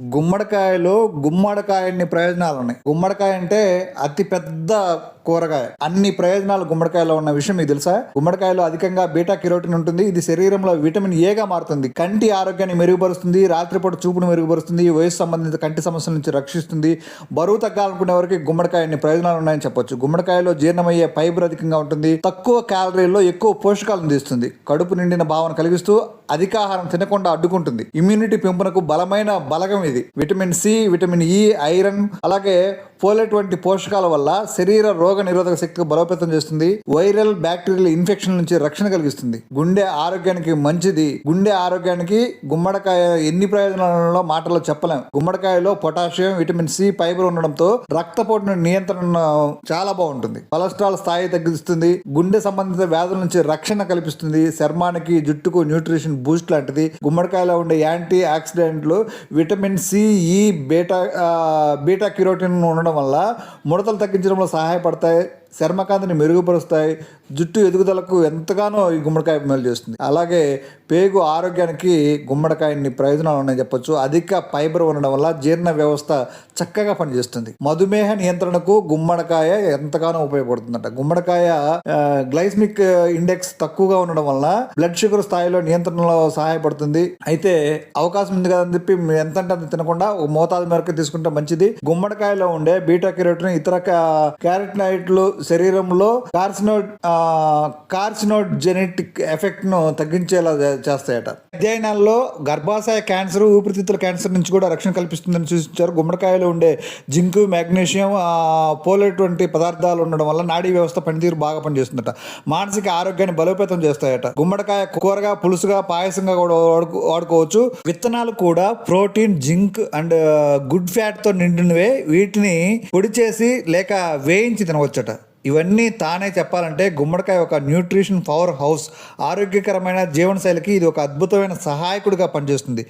గుమ్మడికాయలో గుమ్మడికాయన్ని ప్రయోజనాలు ఉన్నాయి. గుమ్మడికాయ అంటే అతి పెద్ద కూరగాయ. అన్ని ప్రయోజనాలు గుమ్మడికాయలో ఉన్న విషయం మీకు తెలుసా? గుమ్మడికాయలో అధికంగా బీటా కిరోటిన్ ఉంటుంది. ఇది శరీరంలో విటమిన్ ఏగా మారుతుంది. కంటి ఆరోగ్యాన్ని మెరుగుపరుస్తుంది. రాత్రిపూట చూపును మెరుగుపరుస్తుంది. వయసు సంబంధిత కంటి సమస్యల నుంచి రక్షిస్తుంది. బరువు తగ్గాలనుకునే వారికి గుమ్మడికాయ అన్ని ప్రయోజనాలు ఉన్నాయని చెప్పొచ్చు. గుమ్మడికాయలో జీర్ణమయ్యే ఫైబర్ అధికంగా ఉంటుంది. తక్కువ క్యాలరీల్లో ఎక్కువ పోషకాలను అందిస్తుంది. కడుపు నిండిన భావన కలిగిస్తూ అధికాహారం తినకుండా అడ్డుకుంటుంది. ఇమ్యూనిటీ పెంపునకు బలమైన బలగం ఇది. Vitamin C vitamin E iron అలాగే ఫోలెట్ వంటి పోషకాల వల్ల శరీర రోగ నిరోధక శక్తికి బలోపేతం చేస్తుంది. వైరల్ బ్యాక్టీరియల్ ఇన్ఫెక్షన్ నుంచి రక్షణ కలిగిస్తుంది. గుండె ఆరోగ్యానికి మంచిది. గుండె ఆరోగ్యానికి గుమ్మడికాయ ఎన్ని ప్రయోజనాలలో మాటలో చెప్పలేం. గుమ్మడికాయలో పొటాషియం విటమిన్ సి ఫైబర్ ఉండడంతో రక్తపోటును నియంత్రణ చాలా బాగుంటుంది. కొలెస్ట్రాల్ స్థాయి తగ్గిస్తుంది. గుండె సంబంధిత వ్యాధుల నుంచి రక్షణ కల్పిస్తుంది. చర్మానికి జుట్టుకు న్యూట్రిషన్ బూస్ట్ లాంటిది. గుమ్మడికాయలో ఉండే యాంటీ ఆక్సిడెంట్లు vitamin C E beta beta carotene ఉండడం వల్ల ముడతలు తగ్గించడంలో సహాయపడతాయి. చర్మకాంతిని మెరుగుపరుస్తాయి జుట్టు ఎదుగుదలకు ఎంతగానో ఈ గుమ్మడికాయ మేలు చేస్తుంది. అలాగే పేగు ఆరోగ్యానికి గుమ్మడికాయని ప్రయోజనాలు ఉన్నాయని చెప్పొచ్చు. అధిక ఫైబర్ ఉండడం వల్ల జీర్ణ వ్యవస్థ చక్కగా పనిచేస్తుంది. మధుమేహ నియంత్రణకు గుమ్మడికాయ ఎంతగానో ఉపయోగపడుతుందంట. గుమ్మడికాయ గ్లైస్మిక్ ఇండెక్స్ తక్కువగా ఉండడం వల్ల బ్లడ్ షుగర్ స్థాయిలో నియంత్రణలో సహాయపడుతుంది. అయితే అవకాశం ఉంది కదని చెప్పి ఎంత అంటే అంత తినకుండా మోతాదు మేరకు తీసుకుంటే మంచిది. గుమ్మడికాయలో ఉండే బీటా కెరోటిన్ ఇతర క్యారెటినాయిడ్లు శరీరంలో కార్సినోడ్ కార్సినోడ్ జెనెటిక్ ఎఫెక్ట్ను తగ్గించేలా చేస్తాయట. అధ్యయనాల్లో గర్భాశయ క్యాన్సర్ ఊపిరితిత్తుల క్యాన్సర్ నుంచి కూడా రక్షణ కల్పిస్తుందని సూచించారు. గుమ్మడికాయలో ఉండే జింక్ మెగ్నీషియం పోలేట్ వంటి పదార్థాలు ఉండడం వల్ల నాడీ వ్యవస్థ పనితీరు బాగా పనిచేస్తుందట. మానసిక ఆరోగ్యాన్ని బలోపేతం చేస్తాయట. గుమ్మడికాయ కూరగా పులుసుగా పాయసంగా కూడా వాడుకో వాడుకోవచ్చు. విత్తనాలు కూడా ప్రోటీన్ జింక్ అండ్ గుడ్ ఫ్యాట్తో నిండినవే. వీటిని పొడి చేసి లేక వేయించి తినవచ్చట. ఇవన్నీ తానే చెప్పాలంటే గుమ్మడికాయ ఒక న్యూట్రిషన్ పవర్ హౌస్. ఆరోగ్యకరమైన జీవనశైలికి ఇది ఒక అద్భుతమైన సహాయకుడిగా పనిచేస్తుంది.